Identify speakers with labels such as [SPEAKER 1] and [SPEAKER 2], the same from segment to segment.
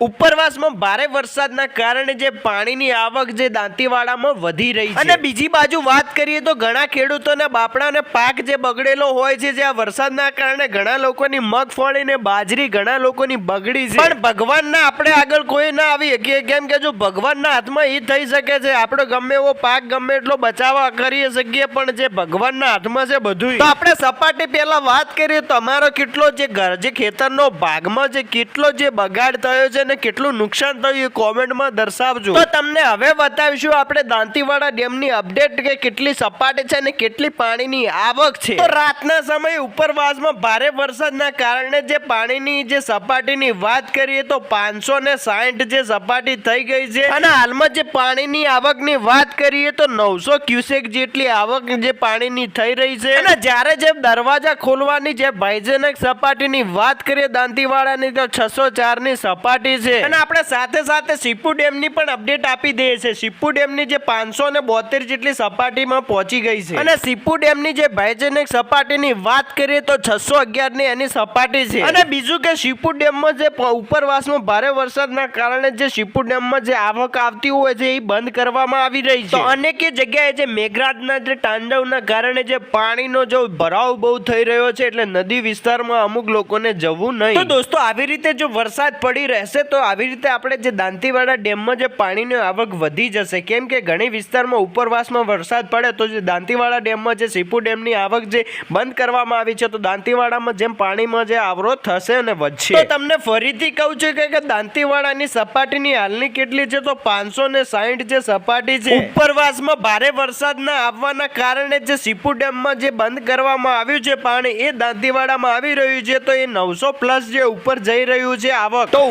[SPEAKER 1] ઉપરવાસમાં ભારે વરસાદના કારણે જે પાણીની આવક જે દાંતીવાડામાં વધી રહી છે. અને બીજી બાજુ વાત કરીએ તો ઘણા ખેડૂતોના બાપડાને પાક જે બગડેલો હોય છે જે આ વરસાદના કારણે ઘણા લોકોની મગફળી ને બાજરી ઘણા લોકોની બગડી છે. પણ ભગવાનના આપણે આગળ કોઈ ના આવી શકીએ કેમ કે જો ભગવાનના હાથમાં એ થઈ શકે છે આપણે ગમે એવો પાક ગમે એટલો બચાવવા કરી શકીએ પણ જે ભગવાનના હાથમાં છે બધું તો આપણે સપાટી પહેલા વાત કરીએ તો અમારો કેટલો જે ઘર જે ખેતરનો ભાગમાં જે કેટલો જે બગાડ થયો છે ને કેટલું નુકસાન થયું એ કોમેન્ટમાં દર્શાવજો. તો તમને હવે બતાવીશું આપણે દાંતીવાડા ડેમની અપડેટ કે કેટલી સપાટી છે ને કેટલી પાણીની આવક છે. તો રાતના સમયે ઉપરવાસમાં ભારે વરસાદના કારણે જે પાણીની જે સપાટીની વાત કરીએ તો પાંચસો ને સાઠ જે સપાટી થઈ ગઈ છે અને હાલમાં જે પાણીની આવકની વાત કરીએ તો નવસો ક્યુસેક જેટલી આવક જે પાણીની થઈ રહી છે. અને જ્યારે જે દરવાજા ખોલવાની જે ભયજનક સપાટીની વાત કરીએ દાંતીવાડાની તો છસો ચારની સપાટી છે. અને આપણે સાથે સાથે સીપુ ડેમની પણ અપડેટ આપી દઈએ છે સીપુ ડેમની જે પાંચસો ને બોતેર જેટલી સપાટીમાં પહોંચી ગઈ છે. અને સીપુ ડેમની જે ભયજનક સપાટીની વાત કરીએ તો છસો અગિયારની એની સપાટી છે. અને બીજું કે સીપુ ડેમમાં જે ઉપરવાસમાં ભારે વરસાદના કારણે જે સીપુ ડેમમાં જે આવક આવતી હોય છે એ બંધ કરવામાં આવી રહી છે. અનેક જગ્યાએ જે મેઘરાજના જે તાંડવના કારણે જે પાણીનો જો ભરાવ બહુ થઈ રહ્યો છે એટલે નદી વિસ્તારમાં અમુક લોકોને જવું નહીં. તો દોસ્તો આવી રીતે જો વરસાદ પડી રહેશે તો આવી રીતે આપણે જે દાંતીવાડા ડેમમાં જે પાણીની આવક વધી જશે, કેમ કે ઘણી વિસ્તારમાં ઉપરવાસમાં વરસાદ પડે, તો જે દાંતીવાડા ડેમમાં જે સીપુ ડેમની આવક જે બંધ કરવામાં આવી છે, તો દાંતીવાડામાં જેમ પાણીમાં જે આવરો થશે અને વધશે. તો તમને ફરીથી કહું છું કે દાંતીવાડાની સપાટીની હાલની કેટલી છે? તો પાંચસો ને સાહીઠ જે સપાટી છે, ઉપરવાસમાં ભારે વરસાદ ના આવવાના કારણે જે સીપુ ડેમમાં જે બંધ કરવામાં આવ્યું છે, પાણી એ દાંતીવાડામાં આવી રહ્યું છે, તો એ નવસો પ્લસ જે ઉપર જઈ રહ્યું છે આવક. તો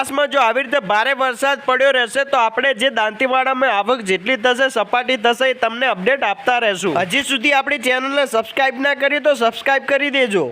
[SPEAKER 1] ઉપરવાસમાં જો આવી રીતે ભારે વરસાદ પડ્યો રહેશે, તો આપણે જે દાંતીવાડામાં આવક જેટલી થશે, સપાટી થશે, એ તમને અપડેટ આપતા રહેશું. હજી સુધી આપણી ચેનલને સબસ્ક્રાઈબ ના કરી તો સબસ્ક્રાઈબ કરી દેજો.